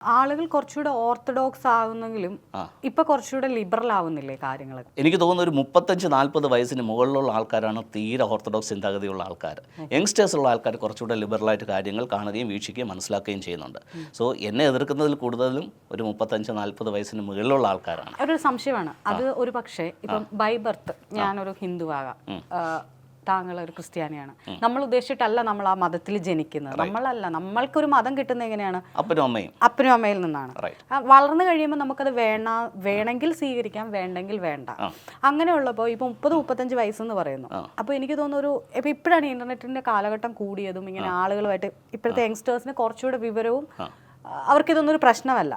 ആളുകൾ കുറച്ചുകൂടെ ഓർത്തഡോക്സ് ആകുന്നെങ്കിലും ഇപ്പൊ കുറച്ചുകൂടെ ലിബറൽ ആവുന്നില്ലേ കാര്യങ്ങൾ എനിക്ക് തോന്നുന്നു ഒരു മുപ്പത്തഞ്ച് നാൽപ്പത് വയസ്സിന് മുകളിലുള്ള ആൾക്കാരാണ് തീരെ ഓർത്തഡോക്സ് ചിന്താഗതിയുള്ള ആൾക്കാർ യങ്സ്റ്റേഴ്സ് ഉള്ള ആൾക്കാർ കുറച്ചുകൂടെ ലിബറലായിട്ട് കാര്യങ്ങൾ കാണുകയും വീക്ഷിക്കുകയും മനസ്സിലാക്കുകയും ചെയ്യുന്നുണ്ട്. സോ എന്നെ എതിർക്കുന്നതിൽ കൂടുതലും ഒരു മുപ്പത്തഞ്ച് നാൽപ്പത് വയസ്സിന് മുകളിലുള്ള ആൾക്കാരാണ്. ഒരു സംശയമാണ്. അത് ഒരു പക്ഷേ ഇപ്പം ബൈ ബർത്ത് ഞാനൊരു ഹിന്ദു ആകാം താങ്കൾ ഒരു ക്രിസ്ത്യാനിയാണ്. നമ്മൾ ഉദ്ദേശിച്ചിട്ടല്ല നമ്മൾ ആ മതത്തിൽ ജനിക്കുന്നത്. നമ്മളല്ല നമ്മൾക്കൊരു മതം കിട്ടുന്നത് എങ്ങനെയാണ്? അപ്പനും അമ്മയും. അപ്പനും അമ്മയിൽ നിന്നാണ്. വളർന്നു കഴിയുമ്പോൾ നമുക്കത് വേണ വേണമെങ്കിൽ സ്വീകരിക്കാം വേണ്ടെങ്കിൽ വേണ്ട. അങ്ങനെയുള്ളപ്പോൾ ഇപ്പൊ മുപ്പത് മുപ്പത്തഞ്ച് വയസ്സെന്ന് പറയുന്നു. അപ്പോൾ എനിക്ക് തോന്നുന്നു ഒരു ഇപ്പൊ ഇപ്പോഴാണ് ഇന്റർനെറ്റിന്റെ കാലഘട്ടം കൂടിയതും ഇങ്ങനെ ആളുകളുമായിട്ട് ഇപ്പോഴത്തെ യങ്സ്റ്റേഴ്സിന് കുറച്ചുകൂടെ വിവരവും അവർക്ക് അവർക്കിതൊന്നും ഒരു പ്രശ്നമല്ല.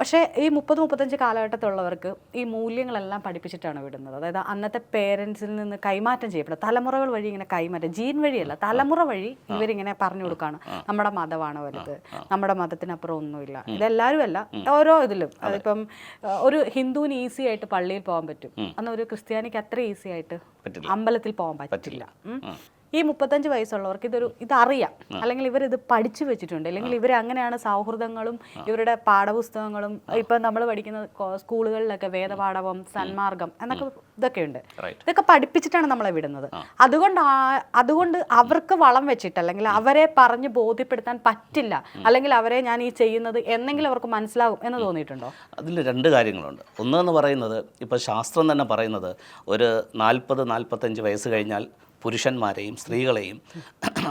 പക്ഷേ ഈ മുപ്പത് മുപ്പത്തഞ്ച് കാലഘട്ടത്തിലുള്ളവർക്ക് ഈ മൂല്യങ്ങളെല്ലാം പഠിപ്പിച്ചിട്ടാണ് വിടുന്നത്. അതായത് അന്നത്തെ പേരൻസിൽ നിന്ന് കൈമാറ്റം ചെയ്യപ്പെടും. തലമുറകൾ വഴി ഇങ്ങനെ കൈമാറ്റം ജീൻ വഴിയല്ല തലമുറ വഴി ഇവരിങ്ങനെ പറഞ്ഞു കൊടുക്കുകയാണ് നമ്മുടെ മതമാണ് വലുത് നമ്മുടെ മതത്തിനപ്പുറം ഒന്നുമില്ല. ഇതെല്ലാവരും അല്ല ഓരോ ഇതിലും. അതിപ്പം ഒരു ഹിന്ദുവിന് ഈസി ആയിട്ട് പള്ളിയിൽ പോകാൻ പറ്റും. അന്ന് ഒരു ക്രിസ്ത്യാനിക്ക് അത്ര ഈസി ആയിട്ട് അമ്പലത്തിൽ പോകാൻ പറ്റില്ല. ഈ മുപ്പത്തഞ്ച് വയസ്സുള്ളവർക്ക് ഇതൊരു ഇതറിയാം. അല്ലെങ്കിൽ ഇവർ ഇത് പഠിച്ചു വെച്ചിട്ടുണ്ട്. അല്ലെങ്കിൽ ഇവർ അങ്ങനെയാണ് സൗഹൃദങ്ങളും ഇവരുടെ പാഠപുസ്തകങ്ങളും ഇപ്പം നമ്മൾ പഠിക്കുന്ന സ്കൂളുകളിലൊക്കെ വേദപാഠവം സന്മാർഗം എന്നൊക്കെ ഇതൊക്കെ ഉണ്ട് ഇതൊക്കെ പഠിപ്പിച്ചിട്ടാണ് നമ്മളെ വിടുന്നത്. അതുകൊണ്ട് അതുകൊണ്ട് അവർക്ക് വളം വെച്ചിട്ട് അല്ലെങ്കിൽ അവരെ പറഞ്ഞ് ബോധ്യപ്പെടുത്താൻ പറ്റില്ല അല്ലെങ്കിൽ അവരെ ഞാൻ ഈ ചെയ്യുന്നത് എന്നെങ്കിലും അവർക്ക് മനസ്സിലാകും എന്ന് തോന്നിയിട്ടുണ്ടോ? അതിൽ രണ്ട് കാര്യങ്ങളുണ്ട്. ഒന്ന് എന്ന് പറയുന്നത് ഇപ്പോൾ ശാസ്ത്രം തന്നെ പറയുന്നത് ഒരു നാൽപ്പത് നാൽപ്പത്തഞ്ച് വയസ്സ് കഴിഞ്ഞാൽ പുരുഷന്മാരെയും സ്ത്രീകളെയും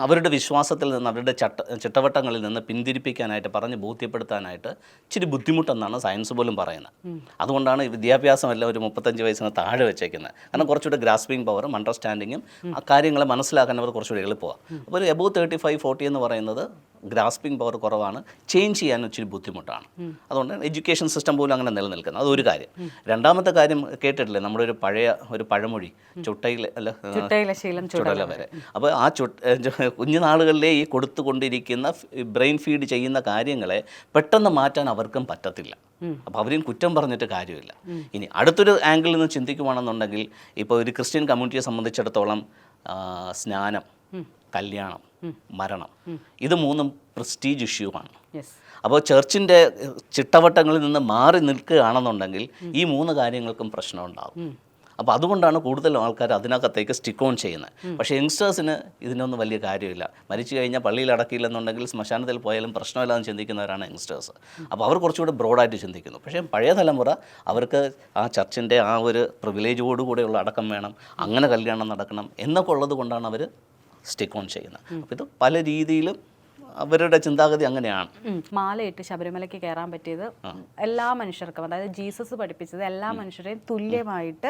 അവരുടെ വിശ്വാസത്തിൽ നിന്ന് അവരുടെ ചട്ട ചിട്ടവട്ടങ്ങളിൽ നിന്ന് പിന്തിരിപ്പിക്കാനായിട്ട് പറഞ്ഞ് ബോധ്യപ്പെടുത്താനായിട്ട് ഇച്ചിരി ബുദ്ധിമുട്ടെന്നാണ് സയൻസ് പോലും പറയുന്നത്. അതുകൊണ്ടാണ് വിദ്യാഭ്യാസമെല്ലാം ഒരു മുപ്പത്തഞ്ച് വയസ്സിന് താഴെ വെച്ചേക്കുന്നത്. കാരണം കുറച്ചുകൂടെ ഗ്രാസ്പിംഗ് പവറും അണ്ടർസ്റ്റാൻഡിങ്ങും ആ കാര്യങ്ങളെ മനസ്സിലാക്കാൻ അവർ കുറച്ചുകൂടി എളുപ്പമാണ്. അപ്പോൾ ഒരു എബോവ് തേർട്ടി ഫൈവ് ഫോർട്ടി എന്ന് പറയുന്നത് ഗ്രാസ്പിംഗ് പവർ കുറവാണ്. ചേഞ്ച് ചെയ്യാൻ ഇച്ചിരി ബുദ്ധിമുട്ടാണ്. അതുകൊണ്ട് എഡ്യൂക്കേഷൻ സിസ്റ്റം പോലും അങ്ങനെ നിലനിൽക്കുന്നത് അതൊരു കാര്യം. രണ്ടാമത്തെ കാര്യം കേട്ടിട്ടില്ലേ? നമ്മുടെ ഒരു പഴയ ഒരു പഴമൊഴി ചുട്ടയിൽ അല്ല ചുട്ടയിലെ ശീലം ചുട്ടല വരെ. അപ്പോൾ ആ ചു കുഞ്ഞുനാളുകളിലെ ഈ കൊടുത്തുകൊണ്ടിരിക്കുന്ന ബ്രെയിൻ ഫീഡ് ചെയ്യുന്ന കാര്യങ്ങളെ പെട്ടെന്ന് മാറ്റാൻ അവർക്കും പറ്റത്തില്ല. അപ്പോൾ അവരെയും കുറ്റം പറഞ്ഞിട്ട് കാര്യമില്ല. ഇനി അടുത്തൊരു ആംഗിളിൽ നിന്ന് ചിന്തിക്കുവാണെന്നുണ്ടെങ്കിൽ ഇപ്പോൾ ഒരു ക്രിസ്ത്യൻ കമ്മ്യൂണിറ്റിയെ സംബന്ധിച്ചിടത്തോളം സ്നാനം കല്യാണം മരണം. ഇത് മൂന്നും പ്രസ്റ്റീജ് ഇഷ്യൂ ആണ്. അപ്പോൾ ചർച്ചിന്റെ ചിട്ടവട്ടങ്ങളിൽ നിന്ന് മാറി നിൽക്കുകയാണെന്നുണ്ടെങ്കിൽ ഈ മൂന്ന് കാര്യങ്ങൾക്കും പ്രശ്നം ഉണ്ടാകും അപ്പോൾ അതുകൊണ്ടാണ് കൂടുതൽ ആൾക്കാർ അതിനകത്തേക്ക് സ്റ്റിക്ക് ഓൺ ചെയ്യുന്നത്. പക്ഷേ യങ്സ്റ്റേഴ്സിന് ഇതിനൊന്നും വലിയ കാര്യമില്ല. മരിച്ചു കഴിഞ്ഞാൽ പള്ളിയിൽ അടക്കിയില്ലെന്നുണ്ടെങ്കിൽ ശ്മശാനത്തിൽ പോയാലും പ്രശ്നമില്ലാന്ന് ചിന്തിക്കുന്നവരാണ് യങ്സ്റ്റേഴ്സ് അപ്പോൾ അവർ കുറച്ചുകൂടെ ബ്രോഡായിട്ട് ചിന്തിക്കുന്നു. പക്ഷേ പഴയ തലമുറ അവർക്ക് ആ ചർച്ചിന്റെ ആ ഒരു പ്രിവിലേജോടുകൂടെയുള്ള അടക്കം വേണം അങ്ങനെ കല്യാണം നടക്കണം എന്നൊക്കെ ഉള്ളത് കൊണ്ടാണ് അവർ സ്റ്റിക്ക് ഓൺ ചെയ്യുന്നത്. അപ്പോൾ ഇത് പല രീതിയിലും അവരുടെ ചിന്താഗതി അങ്ങനെയാണ്. മാലയിട്ട് ശബരിമലയ്ക്ക് കയറാൻ പറ്റിയത് എല്ലാ മനുഷ്യർക്കും അതായത് ജീസസ് പഠിപ്പിച്ചത് എല്ലാ മനുഷ്യരെയും തുല്യമായിട്ട്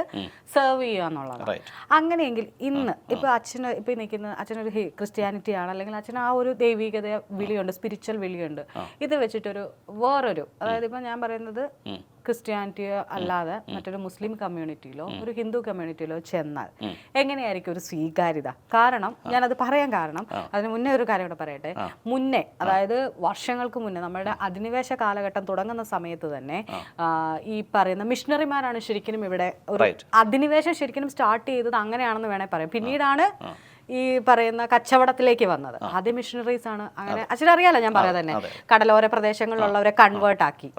സെർവ് ചെയ്യുക എന്നുള്ളതാണ്. അങ്ങനെയെങ്കിൽ ഇന്ന് ഇപ്പൊ അച്ഛന് ഇപ്പൊ നിൽക്കുന്ന അച്ഛനൊരു ക്രിസ്ത്യാനിറ്റി ആണ്. അല്ലെങ്കിൽ അച്ഛന് ആ ഒരു ദൈവികത വിളിയുണ്ട് സ്പിരിച്വൽ വിളിയുണ്ട്. ഇത് വെച്ചിട്ടൊരു വേറൊരു അതായത് ഇപ്പൊ ഞാൻ പറയുന്നത് ക്രിസ്ത്യാനിറ്റിയോ അല്ലാതെ മറ്റൊരു മുസ്ലിം കമ്മ്യൂണിറ്റിയിലോ ഒരു ഹിന്ദു കമ്മ്യൂണിറ്റിയിലോ ചെന്നാൽ എങ്ങനെയായിരിക്കും ഒരു സ്വീകാര്യത? കാരണം ഞാനത് പറയാൻ കാരണം അതിന് മുന്നേ ഒരു കാര്യം കൂടെ പറയട്ടെ. മുന്നേ അതായത് വർഷങ്ങൾക്ക് മുന്നേ നമ്മുടെ അധിനിവേശ കാലഘട്ടം തുടങ്ങുന്ന സമയത്ത് തന്നെ ഈ പറയുന്ന മിഷണറിമാരാണ് ശരിക്കും ഇവിടെ ഒരു അധിനിവേശം ശരിക്കും സ്റ്റാർട്ട് ചെയ്തത് അങ്ങനെയാണെന്ന് വേണേൽ പറയാം. പിന്നീടാണ് ഈ പറയുന്ന കച്ചവടത്തിലേക്ക് വന്നത്. ആദ്യം മിഷണറീസ് ആണ്. അങ്ങനെ അച്ഛനറിയാലോ ഞാൻ പറയാം തന്നെ? കടലോര പ്രദേശങ്ങളിലുള്ളവരെ കൺവേർട്ട് ആക്കി.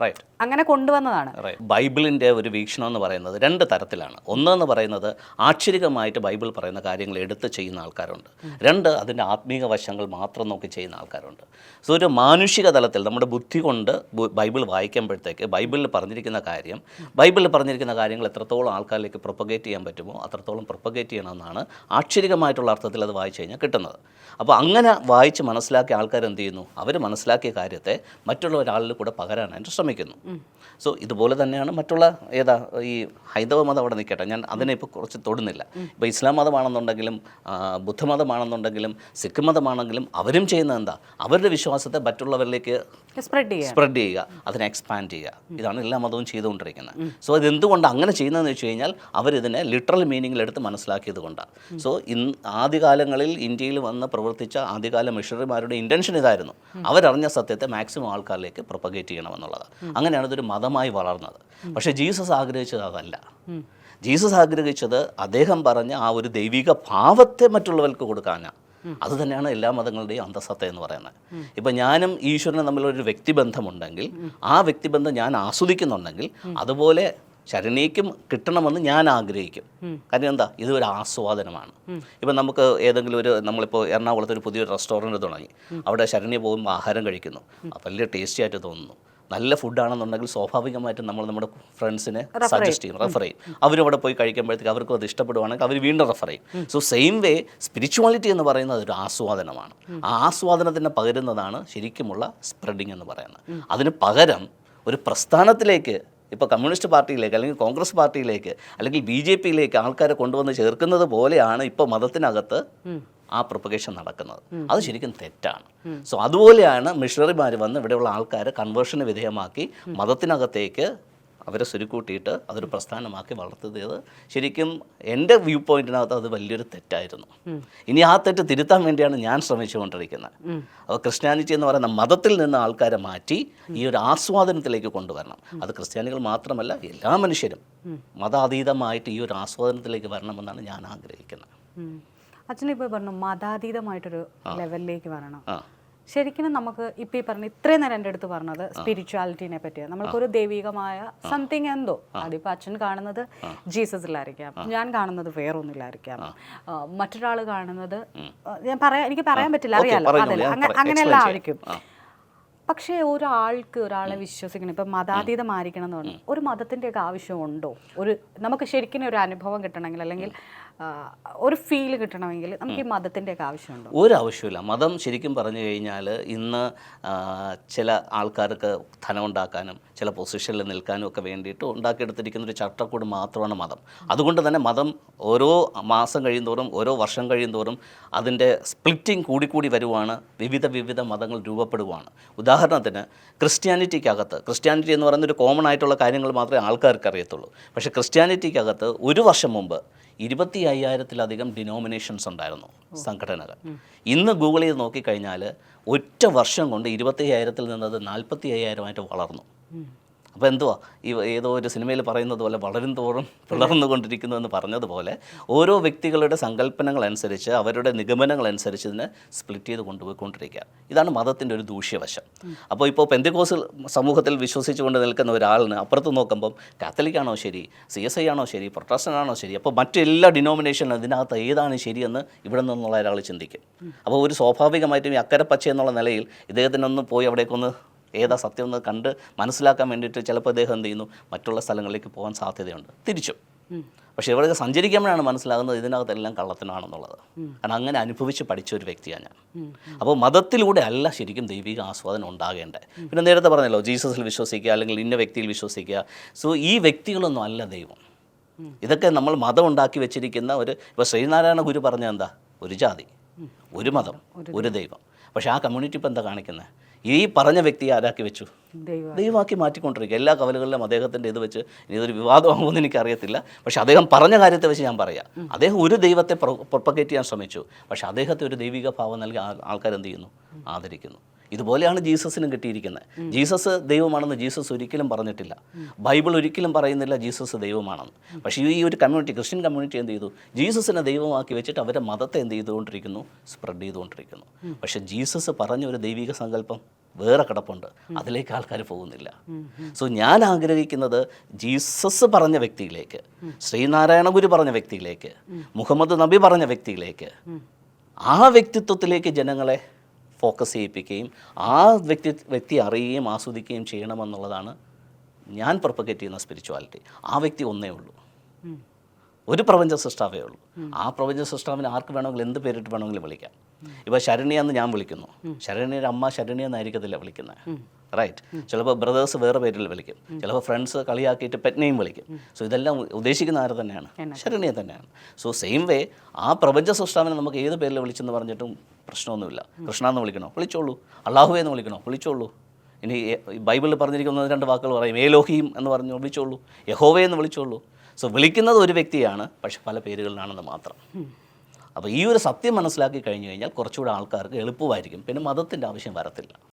അങ്ങനെ കൊണ്ടുവന്നതാണ്. ബൈബിളിന്റെ ഒരു വീക്ഷണം എന്ന് പറയുന്നത് രണ്ട് തരത്തിലാണ്. ഒന്നെന്ന് പറയുന്നത് ആക്ഷരികമായിട്ട് ബൈബിൾ പറയുന്ന കാര്യങ്ങൾ എടുത്ത് ചെയ്യുന്ന ആൾക്കാരുണ്ട്. രണ്ട് അതിന്റെ ആത്മീക വശങ്ങൾ മാത്രം നോക്കി ചെയ്യുന്ന ആൾക്കാരുണ്ട്. സോ ഒരു മാനുഷിക തലത്തിൽ നമ്മുടെ ബുദ്ധി കൊണ്ട് ബൈബിൾ വായിക്കുമ്പോഴത്തേക്ക് ബൈബിളിൽ പറഞ്ഞിരിക്കുന്ന കാര്യം ബൈബിളിൽ പറഞ്ഞിരിക്കുന്ന കാര്യങ്ങൾ എത്രത്തോളം ആൾക്കാരിലേക്ക് പ്രൊപ്പഗേറ്റ് ചെയ്യാൻ പറ്റുമോ അത്രത്തോളം പ്രൊപ്പഗേറ്റ് ചെയ്യണമെന്നാണ് ആക്ഷരികമായിട്ടുള്ള അർത്ഥത്തിൽ അത് വായിച്ചു കഴിഞ്ഞാൽ കിട്ടുന്നത്. അപ്പോൾ അങ്ങനെ വായിച്ച് മനസ്സിലാക്കിയ ആൾക്കാർ എന്ത് ചെയ്യുന്നു? അവർ മനസ്സിലാക്കിയ കാര്യത്തെ മറ്റുള്ള ഒരാളിൽ കൂടെ പകരാനായിട്ട് ശ്രമിക്കുന്നു. സോ ഇതുപോലെ തന്നെയാണ് മറ്റുള്ള ഏതാ ഈ ഹൈന്ദവ മതം അവിടെ നിൽക്കട്ടെ. ഞാൻ അതിനെ ഇപ്പോൾ കുറച്ച് തൊടുന്നില്ല. ഇപ്പോൾ ഇസ്ലാം മതമാണെന്നുണ്ടെങ്കിലും ബുദ്ധമതമാണെന്നുണ്ടെങ്കിലും സിഖ് മതമാണെങ്കിലും അവരും ചെയ്യുന്നത് എന്താ? അവരുടെ വിശ്വാസത്തെ മറ്റുള്ളവരിലേക്ക് സ്പ്രെഡ് ചെയ്യുക. സ്പ്രെഡ് ചെയ്യുക. അതിനെ എക്സ്പാൻഡ് ചെയ്യുക. ഇതാണ് എല്ലാ മതവും ചെയ്തുകൊണ്ടിരിക്കുന്നത്. സോ ഇതെന്തുകൊണ്ട് അങ്ങനെ ചെയ്യുന്നതെന്ന് വെച്ച് കഴിഞ്ഞാൽ അവരിതിനെ ലിറ്ററൽ മീനിങ്ങിൽ എടുത്ത് മനസ്സിലാക്കിയത് കൊണ്ടാണ്. സോ ഇൻ ആദ്യകാലങ്ങളിൽ ഇന്ത്യയിൽ വന്ന് പ്രവർത്തിച്ച ആദ്യകാല മിഷണറിമാരുടെ ഇന്റൻഷൻ ഇതായിരുന്നു. അവരറിഞ്ഞ സത്യത്തെ മാക്സിമം ആൾക്കാരിലേക്ക് പ്രൊപ്പഗേറ്റ് ചെയ്യണമെന്നുള്ളത് അങ്ങനെയാണ് ഇതൊരു മതമായി വളർന്നത്. പക്ഷേ ജീസസ് ആഗ്രഹിച്ചത് അതല്ല. ജീസസ് ആഗ്രഹിച്ചത് അദ്ദേഹം പറഞ്ഞ ആ ഒരു ദൈവിക ഭാവത്തെ മറ്റുള്ളവർക്ക് കൊടുക്കാനാണ് അത് തന്നെയാണ് എല്ലാ മതങ്ങളുടെയും അന്തസത്ത എന്ന് പറയുന്നത്. ഇപ്പം ഞാനും ഈശ്വരനും തമ്മിലൊരു വ്യക്തിബന്ധമുണ്ടെങ്കിൽ ആ വ്യക്തിബന്ധം ഞാൻ ആസ്വദിക്കുന്നുണ്ടെങ്കിൽ അതുപോലെ ശരണിക്കും കിട്ടണമെന്ന് ഞാൻ ആഗ്രഹിക്കും. കാരണം എന്താ? ഇത് ഒരു ആസ്വാദനമാണ്. ഇപ്പം നമുക്ക് ഏതെങ്കിലും ഒരു നമ്മളിപ്പോൾ എറണാകുളത്ത് ഒരു പുതിയൊരു റെസ്റ്റോറന്റ് തുടങ്ങി. അവിടെ ശരണ്യ പോകുമ്പോൾ ആഹാരം കഴിക്കുന്നു. വലിയ ടേസ്റ്റി ആയിട്ട് തോന്നുന്നു. നല്ല ഫുഡാണെന്നുണ്ടെങ്കിൽ സ്വാഭാവികമായിട്ടും നമ്മൾ നമ്മുടെ ഫ്രണ്ട്സിനെ സജസ്റ്റ് ചെയ്യും റെഫർ ചെയ്യും. അവരും അവിടെ പോയി കഴിക്കുമ്പോഴത്തേക്ക് അവർക്കും അത് ഇഷ്ടപ്പെടുവാണെങ്കിൽ അവർ വീണ്ടും റെഫർ ചെയ്യും. സോ സെയിം വേ സ്പിരിച്വാലിറ്റി എന്ന് പറയുന്നത് ഒരു ആസ്വാദനമാണ്. ആ ആസ്വാദനത്തിന് പകരുന്നതാണ് ശരിക്കുമുള്ള സ്പ്രെഡിങ് എന്ന് പറയുന്നത്. അതിന് പകരം ഒരു പ്രസ്ഥാനത്തിലേക്ക് ഇപ്പോൾ കമ്മ്യൂണിസ്റ്റ് പാർട്ടിയിലേക്ക് അല്ലെങ്കിൽ കോൺഗ്രസ് പാർട്ടിയിലേക്ക് അല്ലെങ്കിൽ ബി ജെ പിയിലേക്ക് ആൾക്കാരെ കൊണ്ടുവന്ന് ചേർക്കുന്നത് പോലെയാണ് ഇപ്പോൾ മതത്തിനകത്ത് ആ പ്രൊപ്പഗേഷൻ നടക്കുന്നത്. അത് ശരിക്കും തെറ്റാണ്. സോ അതുപോലെയാണ് മിഷണറിമാർ വന്ന് ഇവിടെയുള്ള ആൾക്കാരെ കൺവേർഷന് വിധേയമാക്കി മതത്തിനകത്തേക്ക് അവരെ സ്വരുക്കൂട്ടിയിട്ട് അതൊരു പ്രസ്ഥാനമാക്കി വളർത്തിയത് ശരിക്കും എന്റെ വ്യൂ പോയിന്റിനകത്ത് അത് വലിയൊരു തെറ്റായിരുന്നു. ഇനി ആ തെറ്റ് തിരുത്താൻ വേണ്ടിയാണ് ഞാൻ ശ്രമിച്ചുകൊണ്ടിരിക്കുന്നത്. അപ്പോൾ ക്രിസ്ത്യാനിറ്റി എന്ന് പറയുന്ന മതത്തിൽ നിന്ന് ആൾക്കാരെ മാറ്റി ഈ ഒരു ആസ്വാദനത്തിലേക്ക് കൊണ്ടുവരണം. അത് ക്രിസ്ത്യാനികൾ മാത്രമല്ല എല്ലാ മനുഷ്യരും മതാതീതമായിട്ട് ഈ ഒരു ആസ്വാദനത്തിലേക്ക് വരണമെന്നാണ് ഞാൻ ആഗ്രഹിക്കുന്നത്. അച്ഛനിപ്പോൾ പറഞ്ഞു മതാതീതമായിട്ടൊരു ലെവലിലേക്ക് വരണം. ശരിക്കും നമുക്ക് ഇപ്പം ഈ പറഞ്ഞ ഇത്രയും നേരം എന്റെ അടുത്ത് പറഞ്ഞത് സ്പിരിച്വാലിറ്റിനെ പറ്റിയാണ് നമ്മൾക്കൊരു ദൈവികമായ സംതിങ് എന്തോ. അതിപ്പോൾ അച്ഛൻ കാണുന്നത് ജീസസിലായിരിക്കാം. ഞാൻ കാണുന്നത് വേറൊന്നിലായിരിക്കാം. മറ്റൊരാൾ കാണുന്നത് ഞാൻ പറയാ എനിക്ക് പറയാൻ പറ്റില്ല. അറിയാലോ. അതല്ല. അങ്ങനെയല്ല ആയിരിക്കും. പക്ഷേ ഒരാൾക്ക് ഒരാളെ വിശ്വസിക്കണം. ഇപ്പം മതാതീതമായിരിക്കണം എന്ന് പറഞ്ഞു ഒരു മതത്തിന്റെ മതത്തിന്റെയൊക്കെ ആവശ്യമുണ്ടോ? ഒരു നമുക്ക് ശരിക്കും ഒരു അനുഭവം കിട്ടണമെങ്കിൽ അല്ലെങ്കിൽ ഒരു ഫീൽ കിട്ടണമെങ്കിൽ നമുക്ക് ഈ മതത്തിന്റെയൊക്കെ ആവശ്യമുണ്ടോ? ഒരു ആവശ്യമില്ല മതം ശരിക്കും പറഞ്ഞു കഴിഞ്ഞാൽ ഇന്ന് ചില ആൾക്കാർക്ക് ധനം ഉണ്ടാക്കാനും ചില പൊസിഷനിൽ നിൽക്കാനും ഒക്കെ വേണ്ടിയിട്ട് ഉണ്ടാക്കിയെടുത്തിരിക്കുന്ന ഒരു ചട്ടക്കൂട് മാത്രമാണ് മതം. അതുകൊണ്ട് തന്നെ മതം ഓരോ മാസം കഴിയുന്തോറും ഓരോ വർഷം കഴിയുന്തോറും അതിന്റെ സ്പ്ലിറ്റിംഗ് കൂടിക്കൂടി വരുവാണ് വിവിധ വിവിധ മതങ്ങൾ രൂപപ്പെടുവാണ്. ഉദാഹരണത്തിന് ക്രിസ്ത്യാനിറ്റിക്കകത്ത് ക്രിസ്ത്യാനിറ്റി എന്ന് പറയുന്ന ഒരു കോമൺ ആയിട്ടുള്ള കാര്യങ്ങൾ മാത്രമേ ആൾക്കാർക്ക് അറിയത്തുള്ളൂ. പക്ഷേ ക്രിസ്ത്യാനിറ്റിക്കകത്ത് ഒരു വർഷം മുമ്പ് ഇരുപത്തി അയ്യായിരത്തിലധികം ഡിനോമിനേഷൻസ് ഉണ്ടായിരുന്നു സംഘടനകൾ. ഇന്ന് ഗൂഗിൾ ചെയ്ത് നോക്കിക്കഴിഞ്ഞാൽ ഒറ്റ വർഷം കൊണ്ട് ഇരുപത്തി അയ്യായിരത്തിൽ നിന്നത് നാൽപ്പത്തി അയ്യായിരമായിട്ട് വളർന്നു. അപ്പോൾ എന്തുവാ? ഈ ഏതോ ഒരു സിനിമയിൽ പറയുന്നത് പോലെ വളരും തോറും പിളർന്നുകൊണ്ടിരിക്കുന്നു എന്ന് പറഞ്ഞതുപോലെ ഓരോ വ്യക്തികളുടെ സങ്കല്പനങ്ങൾ അനുസരിച്ച് അവരുടെ നിഗമനങ്ങൾ അനുസരിച്ച് ഇതിനെ സ്പ്ലിറ്റ് ചെയ്ത് കൊണ്ടുപോയിക്കൊണ്ടിരിക്കുക ഇതാണ് മതത്തിന്റെ ഒരു ദൂഷ്യവശം. അപ്പോൾ ഇപ്പോൾ പെന്തികോസ് സമൂഹത്തിൽ വിശ്വസിച്ചുകൊണ്ട് നിൽക്കുന്ന ഒരാളിന് അപ്പുറത്ത് നോക്കുമ്പം കാത്തലിക്കാണോ ശരി സി എസ് ഐ ആണോ ശരി പ്രൊട്ടസ്റ്റൻ ആണോ ശരി അപ്പോൾ മറ്റെല്ലാ ഡിനോമിനേഷനും ഇതിനകത്ത് ഏതാണ് ശരിയെന്ന് ഇവിടെ നിന്നുള്ള ഒരാൾ ചിന്തിക്കും. അപ്പോൾ ഒരു സ്വാഭാവികമായിട്ടും ഈ അക്കരപ്പച്ച എന്നുള്ള നിലയിൽ ഇദ്ദേഹത്തിനൊന്ന് പോയി അവിടേക്കൊന്ന് ഏതാ സത്യം എന്ന് കണ്ട് മനസ്സിലാക്കാൻ വേണ്ടിയിട്ട് ചിലപ്പോൾ അദ്ദേഹം എന്ത് ചെയ്യുന്നു? മറ്റുള്ള സ്ഥലങ്ങളിലേക്ക് പോകാൻ സാധ്യതയുണ്ട്. തിരിച്ചും. പക്ഷേ ഇവിടെ സഞ്ചരിക്കുമ്പോഴാണ് മനസ്സിലാകുന്നത് ഇതിനകത്തെല്ലാം കള്ളത്തിനാണെന്നുള്ളത്. കാരണം അങ്ങനെ അനുഭവിച്ച് പഠിച്ച ഒരു വ്യക്തിയാണ് ഞാൻ. അപ്പോൾ മതത്തിലൂടെ അല്ല ശരിക്കും ദൈവിക ആസ്വാദനം ഉണ്ടാകേണ്ടത്. പിന്നെ നേരത്തെ പറഞ്ഞല്ലോ ജീസസിൽ വിശ്വസിക്കുക അല്ലെങ്കിൽ ഇന്ന വ്യക്തിയിൽ വിശ്വസിക്കുക. സോ ഈ വ്യക്തികളൊന്നും അല്ല ദൈവം. ഇതൊക്കെ നമ്മൾ മതം ഉണ്ടാക്കി വെച്ചിരിക്കുന്ന ഒരു ഇപ്പോൾ ശ്രീനാരായണ ഗുരു പറഞ്ഞ എന്താ? ഒരു ജാതി ഒരു മതം ഒരു ദൈവം. പക്ഷേ ആ കമ്മ്യൂണിറ്റി ഇപ്പം എന്താ കാണിക്കുന്നത് ഈ പറഞ്ഞ വ്യക്തിയെ ആരാക്കി വെച്ചു? ദൈവം ദൈവമാക്കി മാറ്റിക്കൊണ്ടിരിക്കുക. എല്ലാ കവലുകളിലും അദ്ദേഹത്തിന്റെ ഇത് വെച്ച് ഇനി ഇതൊരു വിവാദമാകുമെന്ന് എനിക്കറിയത്തില്ല. പക്ഷേ അദ്ദേഹം പറഞ്ഞ കാര്യത്തെ വെച്ച് ഞാൻ പറയാം. അദ്ദേഹം ഒരു ദൈവത്തെ പ്രൊപ്പഗേറ്റ് ചെയ്യാൻ ശ്രമിച്ചു. പക്ഷേ അദ്ദേഹത്തെ ഒരു ദൈവിക ഭാവം നൽകി ആൾക്കാരെന്ത് ചെയ്യുന്നു? ആദരിക്കുന്നു. ഇതുപോലെയാണ് ജീസസിനും കിട്ടിയിരിക്കുന്നത്. ജീസസ് ദൈവമാണെന്ന് ജീസസ് ഒരിക്കലും പറഞ്ഞിട്ടില്ല. ബൈബിൾ ഒരിക്കലും പറയുന്നില്ല ജീസസ് ദൈവമാണെന്ന്. പക്ഷേ ഈ ഒരു കമ്മ്യൂണിറ്റി ക്രിസ്ത്യൻ കമ്മ്യൂണിറ്റി എന്ത് ചെയ്തു? ജീസസിനെ ദൈവമാക്കി വെച്ചിട്ട് അവരുടെ മതത്തെ എന്ത് ചെയ്തുകൊണ്ടിരിക്കുന്നു? സ്പ്രെഡ് ചെയ്തുകൊണ്ടിരിക്കുന്നു. പക്ഷേ ജീസസ് പറഞ്ഞ ഒരു ദൈവിക സങ്കല്പം വേറെ കിടപ്പുണ്ട്. അതിലേക്ക് ആൾക്കാർ പോകുന്നില്ല. സോ ഞാൻ ആഗ്രഹിക്കുന്നത് ജീസസ് പറഞ്ഞ വ്യക്തിയിലേക്ക് ശ്രീനാരായണ ഗുരു പറഞ്ഞ വ്യക്തിയിലേക്ക് മുഹമ്മദ് നബി പറഞ്ഞ വ്യക്തിയിലേക്ക് ആ വ്യക്തിത്വത്തിലേക്ക് ജനങ്ങളെ ഫോക്കസ് ചെയ്യിപ്പിക്കുകയും ആ വ്യക്തി വ്യക്തി അറിയുകയും ആസ്വദിക്കുകയും ചെയ്യണമെന്നുള്ളതാണ് ഞാൻ പ്രൊപ്പഗേറ്റ് ചെയ്യുന്ന സ്പിരിച്വാലിറ്റി ആ വ്യക്തി ഒന്നേ ഉള്ളൂ. ഒരു പ്രപഞ്ച സൃഷ്ടാവേ ഉള്ളൂ. ആ പ്രപഞ്ച സൃഷ്ടാവിന് ആർക്ക് വേണമെങ്കിലും എന്ത് പേരിട്ട് വേണമെങ്കിലും വിളിക്കാം. ഇപ്പോൾ ശരണ്യ എന്ന് ഞാൻ വിളിക്കുന്നു. ശരണ്യയുടെ അമ്മ ശരണ്യ എന്നായിരിക്കത്തില്ല വിളിക്കുന്നത് റൈറ്റ് ചിലപ്പോൾ ബ്രദേഴ്സ് വേറെ പേരിൽ വിളിക്കും. ചിലപ്പോൾ ഫ്രണ്ട്സ് കളിയാക്കിയിട്ട് പെറ്റ്നെയും വിളിക്കും. സോ ഇതെല്ലാം ഉദ്ദേശിക്കുന്ന ആര് തന്നെയാണ്? ശരണിയെ തന്നെയാണ്. സോ സെയിം വേ ആ പ്രപഞ്ച സൃഷ്ടാവിനെ നമുക്ക് ഏത് പേരിൽ വിളിച്ചെന്ന് പറഞ്ഞിട്ടും പ്രശ്നമൊന്നുമില്ല. കൃഷ്ണ എന്ന് വിളിക്കണോ? വിളിച്ചോളൂ. അള്ളാഹു എന്ന് വിളിക്കണോ? വിളിച്ചോളൂ. ഇനി ബൈബിളിൽ പറഞ്ഞിരിക്കുന്ന രണ്ട് വാക്കുകൾ പറയും. ഏലോഹിയും എന്ന് പറഞ്ഞു വിളിച്ചോളൂ. യഹോവേ എന്ന് വിളിച്ചോളൂ. സോ വിളിക്കുന്നത് ഒരു വ്യക്തിയാണ് പക്ഷെ പല പേരുകളിലാണെന്ന് മാത്രം. അപ്പോൾ ഈ ഒരു സത്യം മനസ്സിലാക്കി കഴിഞ്ഞു കഴിഞ്ഞാൽ കുറച്ചുകൂടെ ആൾക്കാർക്ക് എളുപ്പമായിരിക്കും. പിന്നെ മതത്തിന്റെ ആവശ്യം വരത്തില്ല.